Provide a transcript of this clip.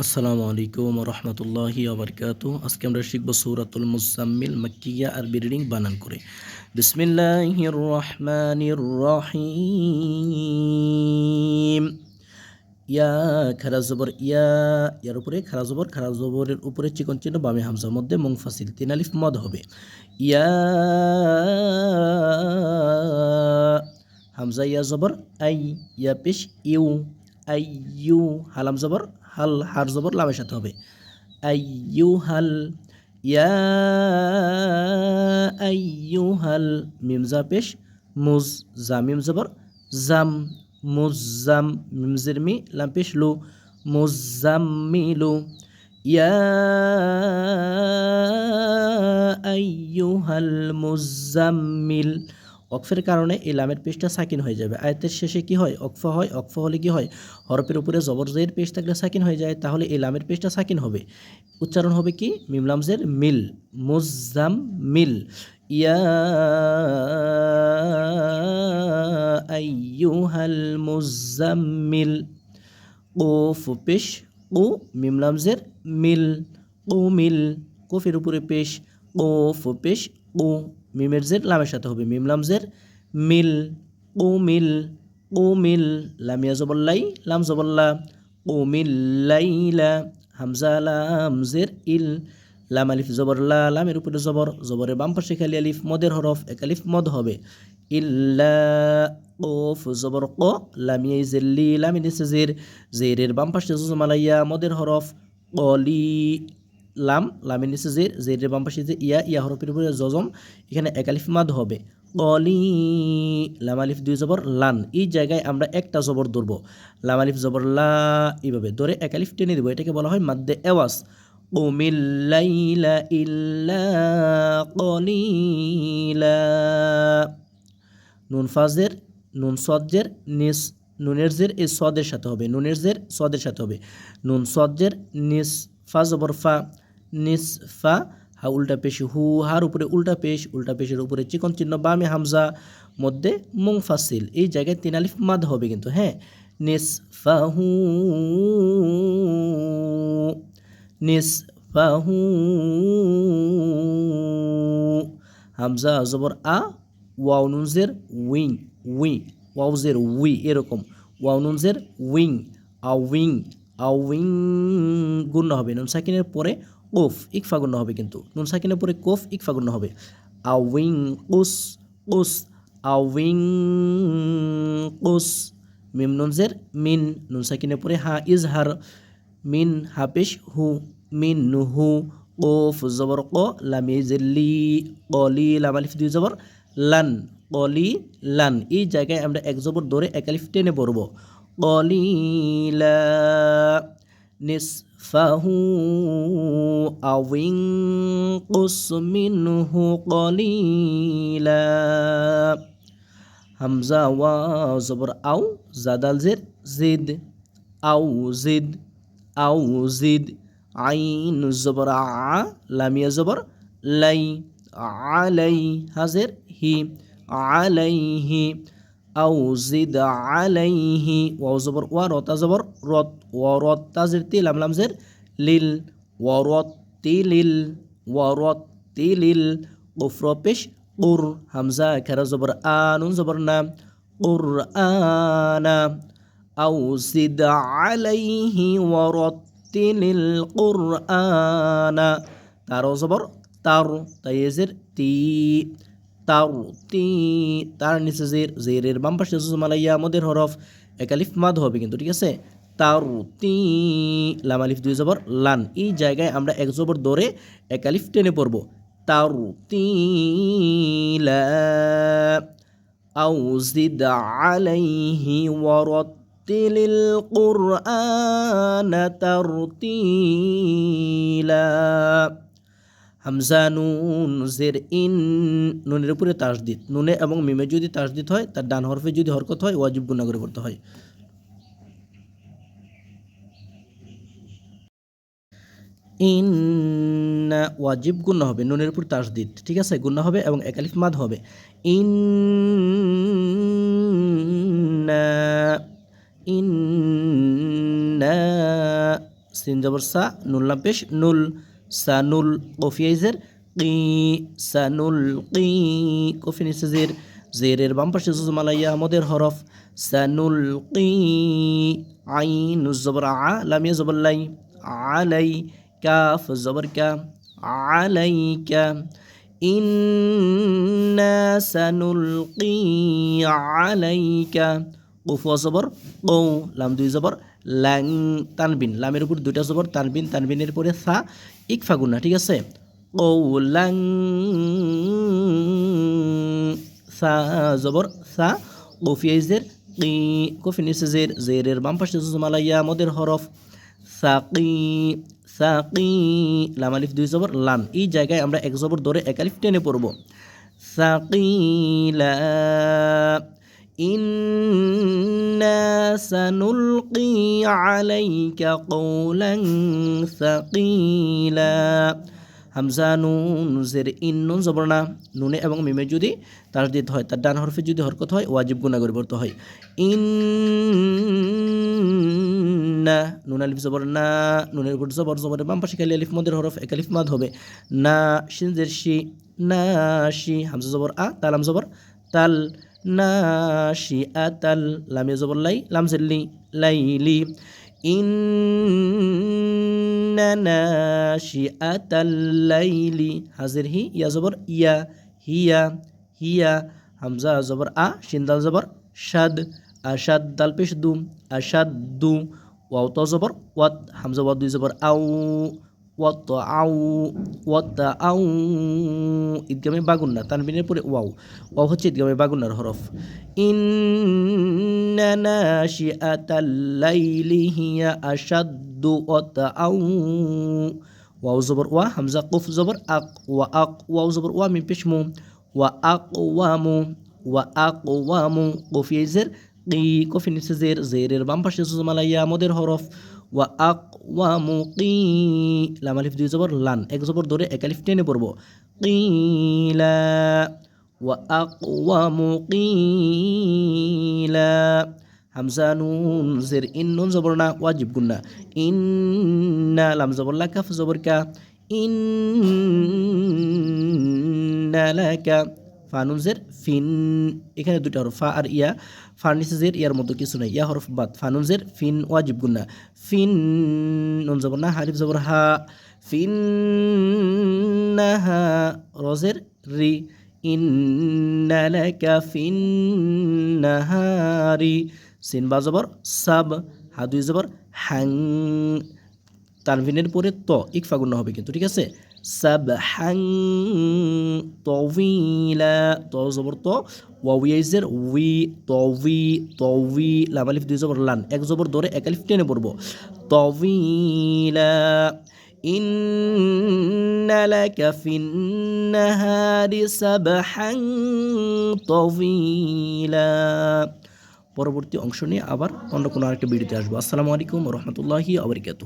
আসসালামু আলাইকুম রহমতুল্লাহি আবরকাত আজকে আমরা শিখব সৌরাতুল মুজাম্মিল, মাক্কিয়া আর রিডিং বানান করে। বিসমিল্লাহির রহমানির রহিম। ইয়া খারা জবর, ইয়া, ইয়ার উপরে খারা জবর, খারা জবরের উপরে চিকন চিহ্ন, বামে হামজার মধ্যে মুংফাসিল তিন আলিফ মদ হবে। ইয়া, হামজা, ইয়া জবর, আই, ইয়া পেশ, ইউ, আই, ইউ, হালাম জবর হাল হার জবর লামের সাথে হবে। আইয়ু হাল ইয়া আইয়ু হাল মিমজা পেশ, মুজ জামিম জবর, জাম মুজাম মিমজের মি, লাম পেশ লু মুজাম্মিলু ইয়া, আইয়ুহাল মুজাম্মিল অকফের কারণে এই লামের পেশটা সাকিন হয়ে যাবে। আয়তের শেষে কি হয়? অকফা হয়। অকফা হলে কি হয়? হরফের উপরে জবরজের পেশ থাকলে সাকিন হয়ে যায়, তাহলে এই লামের পেশটা সাকিন হবে। উচ্চারণ হবে কি? মিমলামজের মিল মুজাম মিল। ইয়া আইয়ুহাল মুজাম্মিল কোফ পেশ ও মিমলামজের মিল ও মিল। কোফের উপরে পেশ, কোফ পেশ ও মিমের জের লামের সাথে হবে মিম লাম জের মিল ও মিল ও মিল, লামিয়া জবল্লাই লাম জবল্লা ও মিল্লাইলা হামজা লাম জের ইল, লাম আলিফ জবর লা, লামের উপরে জবর, জবরের বাম পাশে খালি আলিফ, মদের হরফ, এক আলিফ মদ হবে। ইল্লা ওফ জবর, ক, লামিয়া জেল্লি লামি নিচে জের, জেরের বাম পাশে জুজমালাইয়া, মদের হরফ কলি লাম, লামের নিচে জের, জেরের বাম পাশে যে ইয়া ইয়া হরফের উপরে জজম, এখানে একালিফ মাদ হবে। কলি, লাম আলিফ দুই জবর, লান, এই জায়গায় আমরা একটা জবর ধরবো। লাম আলিফ জবর, লা, এইভাবে ধরে একালিফ টেনে দেবো। এটাকে বলা হয় মাদ্দে এওয়াস নুন ফাজের, নুন সজ্জের নিস, নুনের জের এই সদের সাথে হবে। নুনের জের সদের সাথে হবে। নুন সজ্জের নিস, ফা জবর, ফা। নিসফা হা উল্টা পেশ হু, হার উপরে উল্টা পেশ, উল্টা পেশের উপরে চিকন চিহ্ন, বামে হামজা, মধ্যে মুংফাসিল এই জায়গায় তিন আলিফ মাদ হবে কিন্তু হ্যাঁ? নিসফাহু নিসফাহু হামজা, জবর, আ, ওয়াও নুনজের উইং, উই ওয়াউজের উই, এরকম। ওয়াও নুনজের উইং, আ উইং আ, উইং, গুণ হবে। নুন সাকিনের পরে কোফ ইকফা গুণ হবে কিন্তু। নুন সাকিনের পরে কোফ ইকফা গুণ হবে। আউইং কুস কুস আউইং কুস মিম নুনজের মিন। নুন সাকিনের পরে হা ইজহার, মিন হাফিস হু, মিন হু, কোফ জবর ক, লামি জেল্লি কলি লামালিফ দুই জবর, লান, কলি, লান। এই জায়গায় আমরা এক জবর ধরে একালিফ টেনে পড়ব। কলিলা نصفه أو انقص منه قليلا. همزة وزبر أو زاد الزر زد أو زد أو زد. عين زبر ع لم يزبر لي علي هزر هي عليه আলাইহি আও জিদ আলাইহি, ওয়াও জবর, ওয়া রতা জবর রত ওয়া রত তাজের তি, লাম লামজের লিল, ওয়া রত তি, লিল, ওয়া রত তি, লিল, কুফর, পেশ, কুর, হামজা খেরা জবর আনুন জবর, না, কুর আনা আও জিদ আলাইহি, ওয়া রত্তিলিল কুরআনা তারও জবর, তার তাইজের তি তার তি তার নিচে জের জেরের বাম পাশে মালাইয়া মদের হরফ একালিফ মাদ হবে কিন্তু ঠিক আছে তার তি লাম আলিফ দুই জবর লান এই জায়গায় আমরা এক জবর দৌড়ে একালিফ টেনে পড়বো তার তিলা أو زد عليه ورتل القرآن ترتيلا হামজা নুন, জের, ইন, নুনের উপরে তাসদিদ। নুনে এবং মিমে যদি তাসদিদ হয়, তার ডান হরফে যদি হরকত হয়, ওয়াজিব গুণা করে পড়তে হয়। ইন ওয়াজিব গুণা হবে, নুনের উপর তাসদিদ। ঠিক আছে? গুণা হবে এবং একালিফ মাদ হবে। ইন ইন সিন জবর সা পেশ নুল। সানুল কফিয়াইজের কি, সানুল কি, কফি নিচে জের জেরের বাম পাশে জুজমালাইয়া আমাদের হরফ, সানুল কি, আইন জবর আ, লামিয়া জবর লাই আলাই কাফ জবর কা, আলাইকা, ইন্না সানুলকি আলাইকা কুফ জবর কৌ লাম দুই জবর ল্যাং তানবিন, লামের উপর দুইটা জবর, তানবিন, তানবিনের পরে সা ইকফা গুন্না ঠিক আছে? ও ল্যাং সা জবর, সা কফিয়াইজের কি, কফি নিচে জের, জেরের বাম পাশে জুজমালাইয়া আমাদের হরফ সাকি সাকি লাম আলিফ দুই জবর লান এই জায়গায় আমরা এক জবর ধরে এক আলিফ টেনে পড়ব। সাকিলা ইন্না সানুলকি আলাইকা কৌলান সাকিলা হামজা নুন, জের ইন, নুন জবর না, নুনে এবং মিমে যদি তার দিতে হয়, তার ডান হরফে যদি হরকত হয়, ওয়াজিব গুণা পরিবর্তন হয়। ইন না নুন আলিফ জবর না, নুনের উপর জবর, জবরের বাম পাশে খালি আলিফ মদের হরফ, এক আলিফ মাদ হবে। না সিনজের শি না শি হামজা জবর আ, তালাম জবর, তাল না শি তাল লামে জবর লাই, লাম জেল্লি লাইলি। ইন্না নাশিআতাল লাইলি। হাজির হি, ইয়া জবর ইয়া, হিয়া হিয়া। হামজা জবর আ শিন্দাল জবর শাদ, আশাদ দাল পেশ দু, আশাদ দু। ওয়াও তো জবর ওয়াত হামজা ওয়াত দুই জবর আউ। ওয়াত আউ ওয়াত আউ ঈদগামে বাগুন্না, তানবিনের পরে ওয়াও। ওয়াও হচ্ছে ঈদগামে বাগুন্নার হরফ। ইন্না নাশিআতাল লাইলি ওয়াত আউ ওয়াও জবর ওয়া, হামজা কুফ জবর আক, ওয়া আক, ওয়াও জবর ওয়া, মিম পেশ মু। ওয়া আক ওয়ামু ওয়া আক ওয়ামু কফিয়েজের কি কফি নিচে জের জেরের বাম পাশে সুজমালাইয়া আমাদের হরফ ওয়া আক ওয়া মু কি লাম দুই জবর লান এক জবর ধরে এক আলিফ টেনে পড়ব কিলা ওয়া আক ওয়া মু কিলা হামজা নুন জের ইন নুন জবর না ওয়াজিব গুন্না ইন্না লাম জবর লা কাফ জবর কা ইন্না লাকা ফানুন জের ফিন এখানে দুটো হরফ ফা আর ইয়া ফার নিচে জের ইয়ার মতো কিছু নাই। ইয়া হরফ বাদ। ফানুন জের ফিন ওয়াজিব গুন্না ফিন নুন না হারিফ জবর হা। ফিন হা, রজের রি। ইন্না লাকা ফিন নাহারি সিন বা জবর, সাব। হা দুই জবর হ্যাং তানভিনের পরে ত, ইকফা গুণ হবে কিন্তু, ঠিক আছে? সাব হ্যাং তউইলা ত জবর ত ওয়াউইয়াইজের উই তউই তউই লাম আলিফ দুই জবর লান এক জবর ধরে এক আলিফ টেনে পড়বো তউইলা إن لك في النهار سبحا طويلا পরবর্তী অংশ নিয়ে আবার অন্য কোনো আরেকটা ভিডিওতে আসবো আসসালামু আলাইকুম রহমতুল্লাহি আবরিকাতু